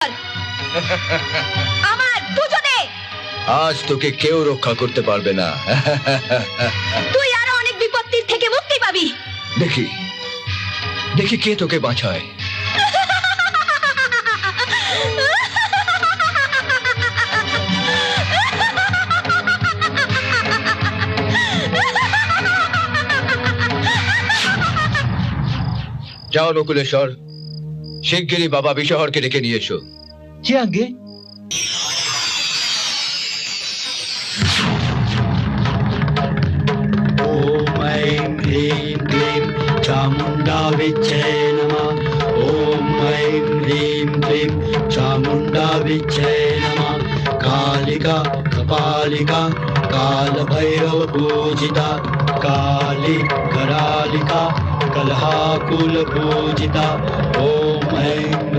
আমার দুজনে। আজ তোকে কেউ রক্ষা করতে পারবে না। তুই আরও অনেক বিপত্তির থেকে মুক্তি পাবি। দেখি। দেখি কে তোকে বাঁচায়। যাও নকুলেশ্বর। শিগগিরই বাবা বিশহরকে ডেকে নিয়ে এসো জি আগে ॐ ऐं ह्रीं क्लीं चामुण्डा विच्छे नमः ॐ ऐं ह्रीं क्लीं चामुण्डा विच्छे नमः कालिका कपालिका कालभैरवपूजिता काली करालिका कलहाकुलपूजिता ॐ ऐं play.